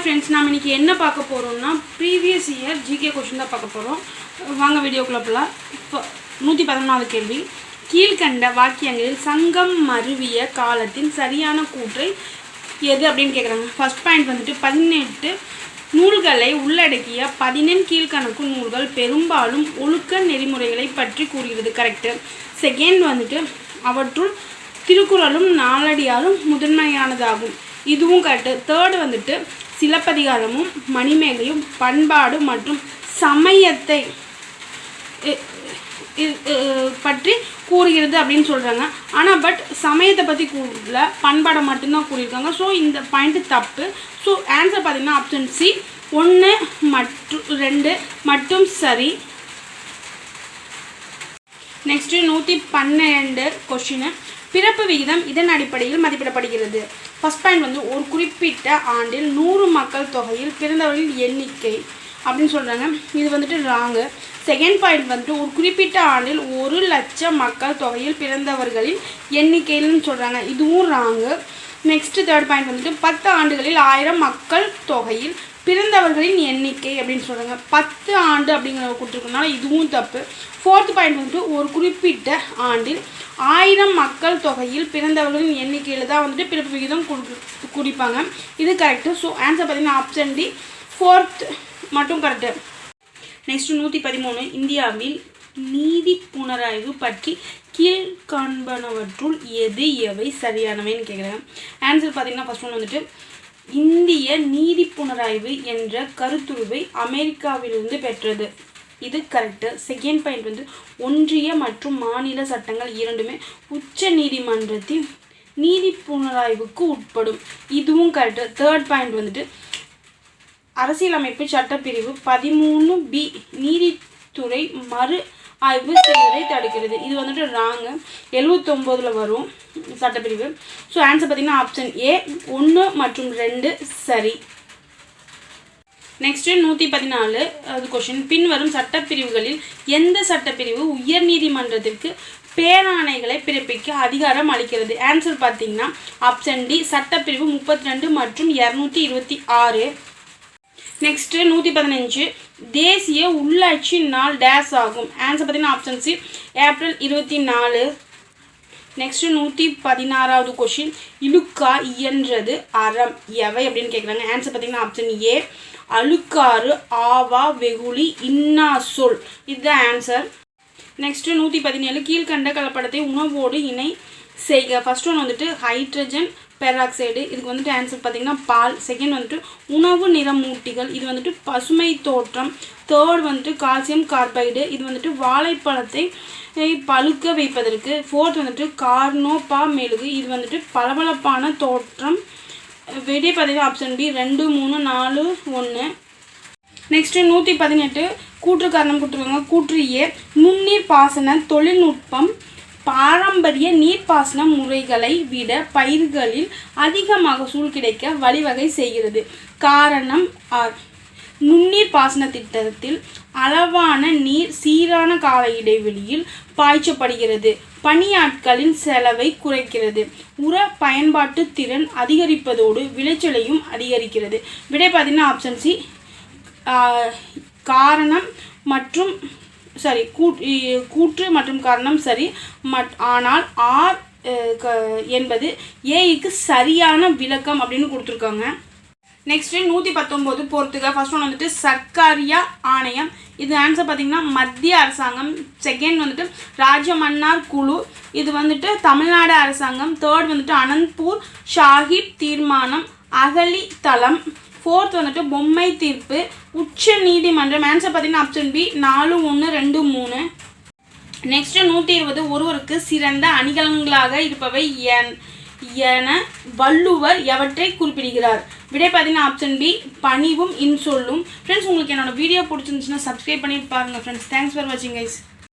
Hi friends நாம் இன்றைக்கி என்ன பார்க்க போகிறோம்னா ப்ரீவியஸ் இயர் ஜிகே கொஷின் தான் பார்க்க போகிறோம் வாங்க வீடியோ போகலாம் இப்போ நூற்றி பதினொன்றாவது கேள்வி. கீழ்கண்ட வாக்கியங்களில் சங்கம் மருவிய காலத்தின் சரியான கூற்றை எது அப்படின்னு கேட்குறாங்க ஃபர்ஸ்ட் பாயிண்ட் வந்துட்டு பதினெட்டு நூல்களை உள்ளடக்கிய பதினெண் கீழ்கணக்கு நூல்கள் பெரும்பாலும் ஒழுக்க நெறிமுறைகளை பற்றி கூறுகிறது. கரெக்டு செகண்ட் வந்துட்டு அவற்றுள் திருக்குறளும் நாளடியாலும் முதன்மையானதாகும். இதுவும் கரெக்டு தேர்டு வந்துட்டு சிலப்பதிகாரமும் மணிமேகையும் பண்பாடு மற்றும் சமயத்தை பற்றி கூறுகிறது அப்படின்னு சொல்கிறாங்க ஆனால் பட் சமயத்தை பற்றி கூறல பண்பாடை மட்டும்தான் கூறியிருக்காங்க. ஸோ இந்த பாயிண்ட்டு தப்பு. ஸோ ஆன்சர் பார்த்தீங்கன்னா ஆப்ஷன் சி ஒன்று மற்றும் ரெண்டு மட்டும் சரி. நெக்ஸ்ட்டு நூற்றி பன்னெண்டு கொஷினு பிறப்பு விகிதம் இதன் அடிப்படையில் மதிப்பிடப்படுகிறது. ஃபர்ஸ்ட் பாயிண்ட் வந்து ஒரு குறிப்பிட்ட ஆண்டில் நூறு மக்கள் தொகையில் பிறந்தவர்களின் எண்ணிக்கை அப்படின்னு சொல்கிறாங்க இது வந்துட்டு ராங்கு செகண்ட் பாயிண்ட் வந்துட்டு ஒரு குறிப்பிட்ட ஆண்டில் ஒரு லட்சம் மக்கள் தொகையில் பிறந்தவர்களின் எண்ணிக்கைன்னு சொல்கிறாங்க இதுவும் ராங்கு நெக்ஸ்ட்டு தேர்ட் பாயிண்ட் வந்துட்டு பத்து ஆண்டுகளில் ஆயிரம் மக்கள் தொகையில் பிறந்தவர்களின் எண்ணிக்கை அப்படின்னு சொல்கிறாங்க பத்து ஆண்டு அப்படிங்கிறத கொடுத்துருக்கனால இதுவும் தப்பு. ஃபோர்த் பாயிண்ட் வந்துட்டு ஒரு குறிப்பிட்ட ஆண்டில் ஆயிரம் மக்கள் தொகையில் பிறந்தவர்களின் எண்ணிக்கையில் தான் வந்துட்டு பிறப்பு விகிதம் கொடு குறிப்பாங்க. இது கரெக்டு ஸோ ஆன்சர் பார்த்தீங்கன்னா ஆப்ஷன் டி ஃபோர்த் மட்டும் கரெக்டு நெக்ஸ்ட் நூற்றி பதிமூணு இந்தியாவில் நீதி புனராய்வு பற்றி கீழ்காண்பனவற்றுள் எது எவை சரியானவைன்னு கேட்குறாங்க ஆன்சர் பார்த்தீங்கன்னா ஃபஸ்ட் ஒன் வந்துட்டு இந்திய நீதி புனராய்வு என்ற கருத்துருவை அமெரிக்காவிலிருந்து பெற்றது. இது கரெக்டு செகண்ட் பாயிண்ட் வந்து ஒன்றிய மற்றும் மாநில சட்டங்கள் இரண்டுமே உச்ச நீதிமன்றத்தின் நீதி புனராய்வுக்கு உட்படும். இதுவும் கரெக்டு தேர்ட் பாயிண்ட் வந்துட்டு அரசியலமைப்பு சட்டப்பிரிவு பதிமூணு பி நீதித்துறை மறு ஆய்வு செய்வதை தடுக்கிறது. இது வந்துட்டு ராங்கு எழுவத்தொம்போதில் வரும். சட்டப்பிரிவு. ஸோ ஆன்சர் பார்த்தீங்கன்னா ஆப்ஷன் ஏ ஒன்று மற்றும் ரெண்டு சரி. நெக்ஸ்ட்டு நூற்றி பதினாலு அது கொஷின் பின்வரும் சட்டப்பிரிவுகளில் எந்த சட்டப்பிரிவு உயர்நீதிமன்றத்திற்கு பேராணைகளை பிறப்பிக்க அதிகாரம் அளிக்கிறது? ஆன்சர் பார்த்தீங்கன்னா ஆப்ஷன் டி சட்டப்பிரிவு முப்பத்தி ரெண்டு மற்றும் இரநூத்தி இருபத்தி ஆறு. நெக்ஸ்ட்டு நூற்றி பதினஞ்சு தேசிய உள்ளாட்சி நாள் டேஸ் ஆகும். ஆன்சர் பார்த்தீங்கன்னா ஆப்ஷன் சி ஏப்ரல் இருபத்தி நாலு. நெக்ஸ்ட்டு நூற்றி பதினாறாவது கொஷின் இழுக்கா இயன்றது அறம். எவை அப்படின்னு கேட்குறாங்க ஆன்சர் பார்த்தீங்கன்னா ஆப்ஷன் ஏ அழுக்காறு ஆவா வெகுளி இன்னா சொல். இதுதான் ஆன்சர் நெக்ஸ்ட்டு நூற்றி பதினேழு. கீழ்கண்ட கலப்படத்தை உணவோடு இணை செய்க. ஃபர்ஸ்ட் ஒன் வந்துட்டு ஹைட்ரஜன் பெராக்சைடு இதுக்கு வந்துட்டு ஆன்சர் பார்த்தீங்கன்னா பால். செகண்ட் வந்துட்டு உணவு நிறமூட்டிகள் இது வந்துட்டு பசுமை தோற்றம். தேர்ட் வந்துட்டு கால்சியம் கார்பைடு இது வந்துட்டு வாழைப்பழத்தை பழுக்க வைப்பதற்கு. ஃபோர்த் வந்துட்டு கார்னோபா மெழுகு இது வந்துட்டு பளபளப்பான தோற்றம். விடை பார்த்தீங்கன்னா ஆப்ஷன் பி ரெண்டு மூணு நாலு ஒன்று நெக்ஸ்ட்டு நூற்றி பதினெட்டு கூற்று காரணம் கொடுத்துருக்காங்க. கூற்று ஏ நுண்ணீர் பாசன தொழில்நுட்பம். பாரம்பரிய நீர்ப்பாசன முறைகளை விட பயிர்களில் அதிக மகசூல் கிடைக்க வழிவகை செய்கிறது. காரணம் ஆர். நுண்ணீர் பாசன திட்டத்தில் அளவான நீர் சீரான கால இடைவெளியில் பாய்ச்சப்படுகிறது. பணியாட்களின் செலவை குறைக்கிறது. உர பயன்பாட்டு திறன் அதிகரிப்பதோடு விளைச்சலையும் அதிகரிக்கிறது. விடை பார்த்தீங்கன்னா ஆப்ஷன் சி காரணம் மற்றும் சரி கூட் கூற்று மற்றும் காரணம் சரி மட் ஆனால் ஆர் க- என்பது ஏஐக்கு சரியான விளக்கம் அப்படின்னு கொடுத்துருக்காங்க. நெக்ஸ்ட்டு நூற்றி பத்தொம்போது பொறுத்துக்க ஃபர்ஸ்ட் ஒன் வந்துட்டு சர்க்காரியா ஆணையம். இது ஆன்சர் பார்த்திங்கன்னா மத்திய அரசாங்கம். செகண்ட் வந்துட்டு ராஜமன்னார் குழு. இது வந்துட்டு தமிழ்நாடு அரசாங்கம். தேர்ட் வந்துட்டு அனந்த்பூர் ஷாஹிப் தீர்மானம். அகலி தளம் ஃபோர்த் வந்துட்டு பொம்மை தீர்ப்பு. உச்ச நீதிமன்றம் ஆன்சர் பார்த்தீங்கன்னா ஆப்ஷன் பி நாலு ஒன்று ரெண்டு மூணு. நெக்ஸ்ட்டு நூற்றி இருபது ஒருவருக்கு சிறந்த அணிகலன்களாக இருப்பவை என் என வள்ளுவர் எவற்றை குறிப்பிடுகிறார்? விடை பார்த்தீங்கன்னா ஆப்ஷன் பி பணிவும் இன்சொல்லும். ஃப்ரெண்ட்ஸ் உங்களுக்கு என்னோட வீடியோ பிடிச்சிருந்துச்சுன்னா சப்ஸ்கிரைப் பண்ணிட்டு பாருங்க ஃப்ரெண்ட்ஸ் தேங்க்ஸ் ஃபார் வாட்சிங் கைஸ்